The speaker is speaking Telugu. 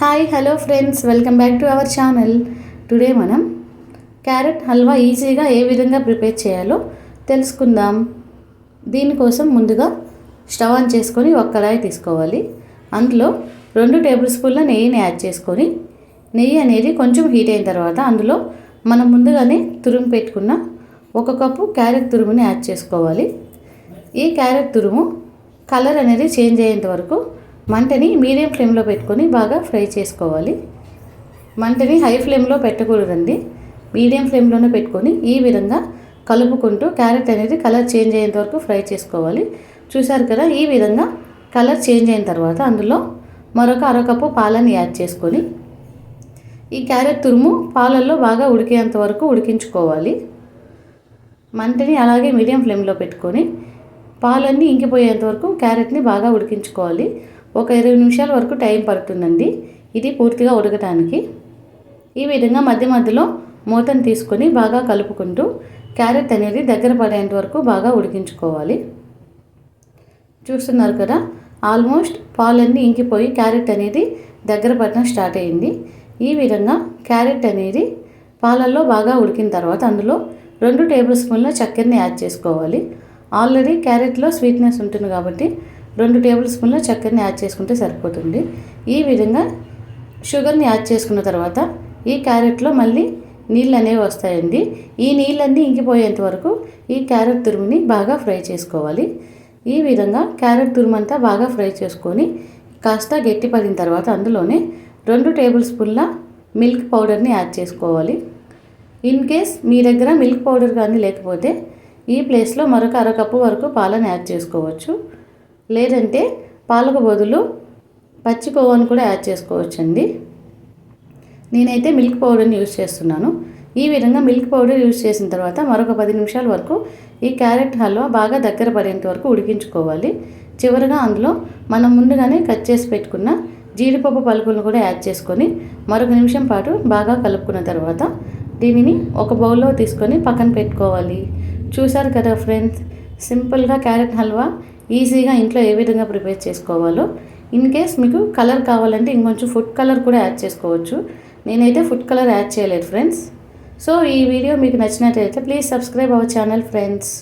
Hi hello friends welcome back to our channel today మనం క్యారెట్ హల్వా ఈజీగా ఏ విధంగా ప్రిపేర్ చేయాలో తెలుసుకుందాం. దీనికోసం ముందుగా స్టవ్ ఆన్ చేసుకొని ఒక కళాయి తీసుకోవాలి. అందులో రెండు టేబుల్ స్పూన్ల నెయ్యిని యాడ్ చేసుకొని నెయ్యి అనేది కొంచెం హీట్ అయిన తర్వాత అందులో మనం ముందుగానే తురుము పెట్టుకున్న ఒక కప్పు క్యారెట్ తురుముని యాడ్ చేసుకోవాలి. ఈ క్యారెట్ తురుము కలర్ అనేది చేంజ్ అయ్యేంత వరకు మంటని మీడియం ఫ్లేమ్లో పెట్టుకొని బాగా ఫ్రై చేసుకోవాలి. మంటని హై ఫ్లేమ్లో పెట్టకూడదండి. మీడియం ఫ్లేమ్లోనే పెట్టుకొని ఈ విధంగా కలుపుకుంటూ క్యారెట్ అనేది కలర్ చేంజ్ అయ్యేంత వరకు ఫ్రై చేసుకోవాలి. చూసారు కదా ఈ విధంగా కలర్ చేంజ్ అయిన తర్వాత అందులో మరొక అరకప్పు పాలని యాడ్ చేసుకొని ఈ క్యారెట్ తురుము పాలల్లో బాగా ఉడికేంత వరకు ఉడికించుకోవాలి. మంటని అలాగే మీడియం ఫ్లేమ్లో పెట్టుకొని పాలన్నీ ఇంకిపోయేంత వరకు క్యారెట్ని బాగా ఉడికించుకోవాలి. ఒక ఇరవై నిమిషాల వరకు టైం పడుతుందండి. ఇది పూర్తిగా ఉడకటానికి. ఈ విధంగా మధ్య మధ్యలో మూతను తీసుకొని బాగా కలుపుకుంటూ క్యారెట్ అనేది దగ్గర పడేంత వరకు బాగా ఉడికించుకోవాలి. చూస్తున్నారు కదా ఆల్మోస్ట్ పాలన్నీ ఇంకిపోయి క్యారెట్ అనేది దగ్గర పడడం స్టార్ట్ అయింది. ఈ విధంగా క్యారెట్ అనేది పాలల్లో బాగా ఉడికిన తర్వాత అందులో రెండు టేబుల్ స్పూన్ల చక్కెరని యాడ్ చేసుకోవాలి. ఆల్రెడీ క్యారెట్లో స్వీట్నెస్ ఉంటుంది కాబట్టి రెండు టేబుల్ స్పూన్ల చక్కెరని యాడ్ చేసుకుంటే సరిపోతుంది. ఈ విధంగా షుగర్ని యాడ్ చేసుకున్న తర్వాత ఈ క్యారెట్లో మళ్ళీ నీళ్ళు అనేవి వస్తాయండి. ఈ నీళ్ళన్నీ ఇంకిపోయేంత వరకు ఈ క్యారెట్ తురుముని బాగా ఫ్రై చేసుకోవాలి. ఈ విధంగా క్యారెట్ తురుము అంతా బాగా ఫ్రై చేసుకొని కాస్త గట్టిపడిన తర్వాత అందులోనే రెండు టేబుల్ స్పూన్ల మిల్క్ పౌడర్ని యాడ్ చేసుకోవాలి. ఇన్ కేస్ మీ దగ్గర మిల్క్ పౌడర్ కానీ లేకపోతే ఈ ప్లేస్లో మరొక అరకప్పు వరకు పాలను యాడ్ చేసుకోవచ్చు. లేదంటే పాలకు బదులు పచ్చి కొవ్వను కూడా యాడ్ చేసుకోవచ్చండి. నేనైతే మిల్క్ పౌడర్ని యూజ్ చేస్తున్నాను. ఈ విధంగా మిల్క్ పౌడర్ యూజ్ చేసిన తర్వాత మరొక పది నిమిషాల వరకు ఈ క్యారెట్ హల్వా బాగా దగ్గర పడేంత వరకు ఉడికించుకోవాలి. చివరిగా అందులో మనం ముందుగానే కట్ చేసి పెట్టుకున్న జీడిపప్పు పలుకులను కూడా యాడ్ చేసుకొని మరొక నిమిషం పాటు బాగా కలుపుకున్న తర్వాత దీనిని ఒక బౌల్లో తీసుకొని పక్కన పెట్టుకోవాలి. చూసారు కదా ఫ్రెండ్స్ సింపుల్గా క్యారెట్ హల్వా ఈజీగా ఇంట్లో ఏ విధంగా ప్రిపేర్ చేసుకోవాలో. ఇన్ కేస్ మీకు కలర్ కావాలంటే ఇంకొంచెం ఫుడ్ కలర్ కూడా యాడ్ చేసుకోవచ్చు. నేనైతే ఫుడ్ కలర్ యాడ్ చేయలేదు ఫ్రెండ్స్. సో ఈ వీడియో మీకు నచ్చినట్లయితే please subscribe our channel friends.